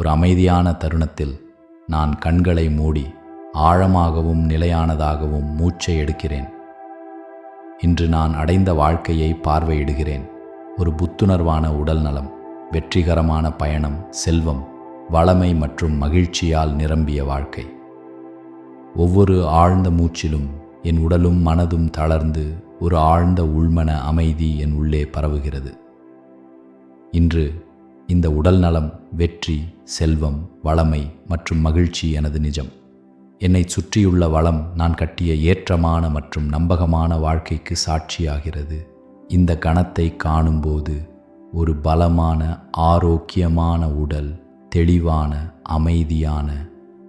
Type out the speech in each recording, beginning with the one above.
ஒரு அமைதியான தருணத்தில் நான் கண்களை மூடி ஆழமாகவும் நிலையானதாகவும் மூச்சை எடுக்கிறேன். இன்று நான் அடைந்த வாழ்க்கையை பார்வையிடுகிறேன். ஒரு புத்துணர்வான உடல் நலம் வெற்றிகரமான பயணம் செல்வம் வளமை மற்றும் மகிழ்ச்சியால் நிரம்பிய வாழ்க்கை. ஒவ்வொரு ஆழ்ந்த மூச்சிலும் என் உடலும் மனதும் தளர்ந்து ஒரு ஆழ்ந்த உள்மன அமைதி என் உள்ளே பரவுகிறது. இன்று இந்த உடல் நலம் வெற்றி செல்வம் வளமை மற்றும் மகிழ்ச்சி எனது நிஜம். என்னை சுற்றியுள்ள வளம் நான் கட்டிய ஏற்றமான மற்றும் நம்பகமான வாழ்க்கைக்கு சாட்சியாகிறது. இந்த கணத்தை காணும்போது ஒரு பலமான ஆரோக்கியமான உடல் தெளிவான அமைதியான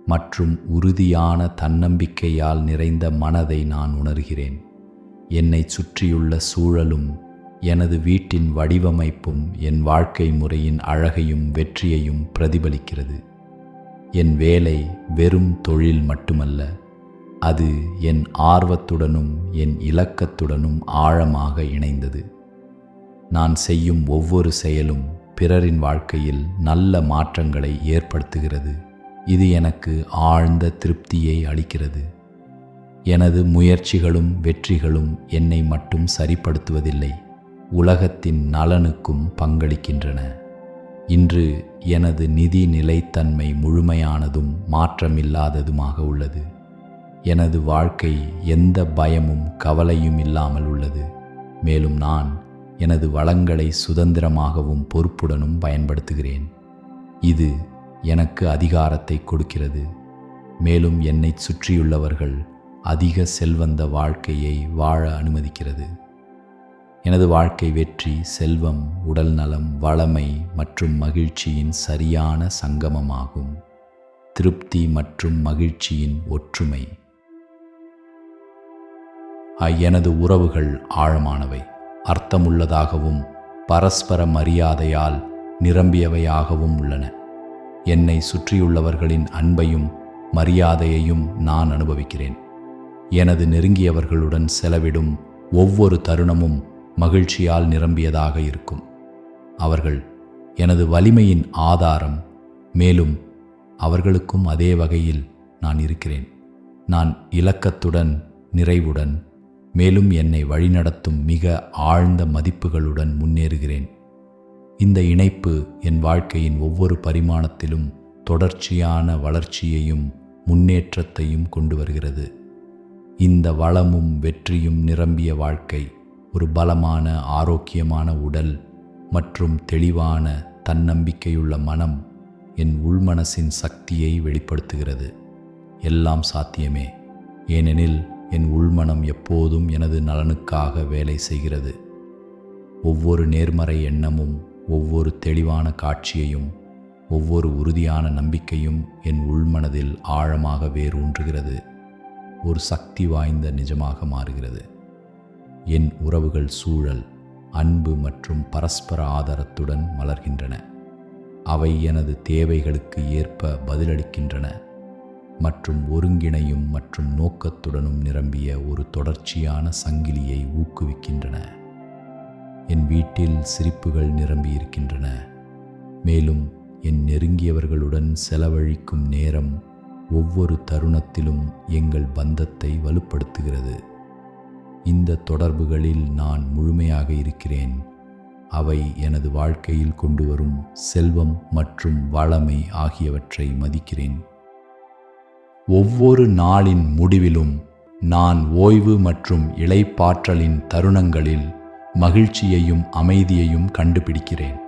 மற்றும் உறுதியான தன்னம்பிக்கையால் நிறைந்த மனதை நான் உணர்கிறேன். என்னை சுற்றியுள்ள சூழலும் எனது வீட்டின் வடிவமைப்பும் என் வாழ்க்கை முறையின் அழகையும் வெற்றியையும் பிரதிபலிக்கிறது. என் வேலை வெறும் தொழில் மட்டுமல்ல அது என் ஆர்வத்துடனும் என் இலக்கத்துடனும் ஆழமாக இணைந்தது. நான் செய்யும் ஒவ்வொரு செயலும் பிறரின் வாழ்க்கையில் நல்ல மாற்றங்களை ஏற்படுத்துகிறது. இது எனக்கு ஆழ்ந்த திருப்தியை அளிக்கிறது. எனது முயற்சிகளும் வெற்றிகளும் என்னை மட்டும் சரிப்படுத்துவதில்லை. உலகத்தின் நலனுக்கும் பங்களிக்கின்றன. இன்று எனது நிதி நிலைத்தன்மை முழுமையானதும் மாற்றமில்லாததுமாக உள்ளது. எனது வாழ்க்கை எந்த பயமும் கவலையும் இல்லாமல் உள்ளது. மேலும் நான் எனது வளங்களை சுதந்திரமாகவும் பொறுப்புடனும் பயன்படுத்துகிறேன். இது எனக்கு அதிகாரத்தை கொடுக்கிறது. மேலும் என்னை சுற்றியுள்ளவர்கள் அதிக செல்வந்த வாழ்க்கையை வாழ அனுமதிக்கிறது. எனது வாழ்க்கை வெற்றி செல்வம் உடல் நலம் வளமை மற்றும் மகிழ்ச்சியின் சரியான சங்கமமாகும். திருப்தி மற்றும் மகிழ்ச்சியின் ஒற்றுமை. எனது உறவுகள் ஆழமானவை. அர்த்தமுள்ளதாகவும் பரஸ்பர மரியாதையால் நிரம்பியவையாகவும் உள்ளன. என்னை சுற்றியுள்ளவர்களின் அன்பையும் மரியாதையையும் நான் அனுபவிக்கிறேன். எனது நெருங்கியவர்களுடன் செலவிடும் ஒவ்வொரு தருணமும் மகிழ்ச்சியால் நிரம்பியதாக இருக்கும். அவர்கள் எனது வலிமையின் ஆதாரம் மேலும் அவர்களுக்கும் அதே வகையில் நான் இருக்கிறேன். நான் இலக்கத்துடன் நிறைவுடன் மேலும் என்னை வழிநடத்தும் மிக ஆழ்ந்த மதிப்புகளுடன் முன்னேறுகிறேன். இந்த இணைப்பு என் வாழ்க்கையின் ஒவ்வொரு பரிமாணத்திலும் தொடர்ச்சியான வளர்ச்சியையும் முன்னேற்றத்தையும் கொண்டு வருகிறது. இந்த வளமும் வெற்றியும் நிரம்பிய வாழ்க்கை ஒரு பலமான ஆரோக்கியமான உடல் மற்றும் தெளிவான தன்னம்பிக்கையுள்ள மனம் என் உள்மனசின் சக்தியை வெளிப்படுத்துகிறது. எல்லாம் சாத்தியமே. ஏனெனில் என் உள்மனம் எப்போதும் எனது நலனுக்காக வேலை செய்கிறது. ஒவ்வொரு நேர்மறை எண்ணமும் ஒவ்வொரு தெளிவான காட்சியையும் ஒவ்வொரு உறுதியான நம்பிக்கையும் என் உள்மனதில் ஆழமாக வேரூன்றுகிறது. ஒரு சக்தி வாய்ந்த நிஜமாக மாறுகிறது. என் உறவுகள் சூழல் அன்பு மற்றும் பரஸ்பர ஆதாரத்துடன் மலர்கின்றன. அவை எனது தேவைகளுக்கு ஏற்ப பதிலளிக்கின்றன மற்றும் ஒருங்கிணையும் மற்றும் நோக்கத்துடனும் நிரம்பிய ஒரு தொடர்ச்சியான சங்கிலியை ஊக்குவிக்கின்றன. என் வீட்டில் சிரிப்புகள் நிரம்பியிருக்கின்றன. மேலும் என் நெருங்கியவர்களுடன் செலவழிக்கும் நேரம் ஒவ்வொரு தருணத்திலும் எங்கள் பந்தத்தை வலுப்படுத்துகிறது. இந்த தொடர்புகளில் நான் முழுமையாக இருக்கிறேன். அவை எனது வாழ்க்கையில் கொண்டு வரும் செல்வம் மற்றும் வளமை ஆகியவற்றை மதிக்கிறேன். ஒவ்வொரு நாளின் முடிவிலும் நான் ஓய்வு மற்றும் இளைப்பாற்றலின் தருணங்களில் மகிழ்ச்சியையும் அமைதியையும் கண்டுபிடிக்கிறேன்.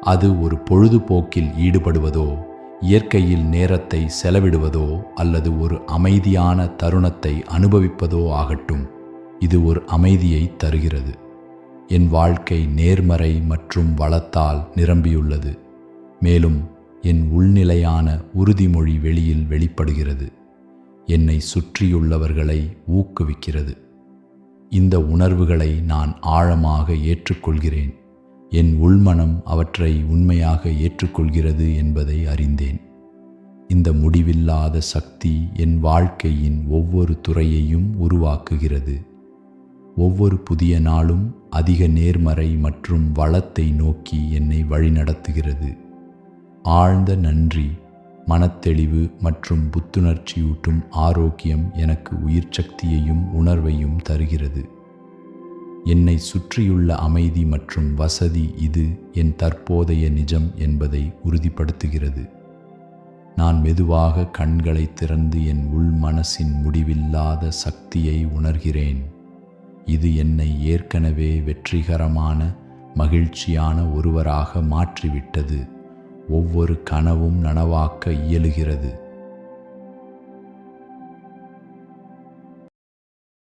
அது ஒரு பொழுதுபோக்கில் ஈடுபடுவதோ இயற்கையில் நேரத்தை செலவிடுவதோ அல்லது ஒரு அமைதியான தருணத்தை அனுபவிப்பதோ ஆகட்டும். இது ஒரு அமைதியை தருகிறது. என் வாழ்க்கை நேர்மறை மற்றும் வளத்தால் நிரம்பியுள்ளது. மேலும் என் உள்நிலையான உறுதிமொழி வெளியில் வெளிப்படுகிறது. என்னை சுற்றியுள்ளவர்களை ஊக்குவிக்கிறது. இந்த உணர்வுகளை நான் ஆழமாக ஏற்றுக்கொள்கிறேன். என் உள்மனம் அவற்றை உண்மையாக ஏற்றுக்கொள்கிறது என்பதை அறிந்தேன். இந்த முடிவில்லாத சக்தி என் வாழ்க்கையின் ஒவ்வொரு துறையையும் உருவாக்குகிறது. ஒவ்வொரு புதிய நாளும் அதிக நேர்மறை மற்றும் வளத்தை நோக்கி என்னை வழிநடத்துகிறது. ஆழ்ந்த நன்றி மனத்தெளிவு மற்றும் புத்துணர்ச்சியூட்டும் ஆரோக்கியம் எனக்கு உயிர் சக்தியையும் உணர்வையும் தருகிறது. என்னை சுற்றியுள்ள அமைதி மற்றும் வசதி இது என் தற்போதைய நிஜம் என்பதை உறுதிப்படுத்துகிறது. நான் மெதுவாக கண்களை திறந்து என் உள் மனசின் முடிவில்லாத சக்தியை உணர்கிறேன். இது என்னை ஏற்கனவே வெற்றிகரமான மகிழ்ச்சியான ஒருவராக மாற்றிவிட்டது. ஒவ்வொரு கனவும் நனவாக்க இயலுகிறது.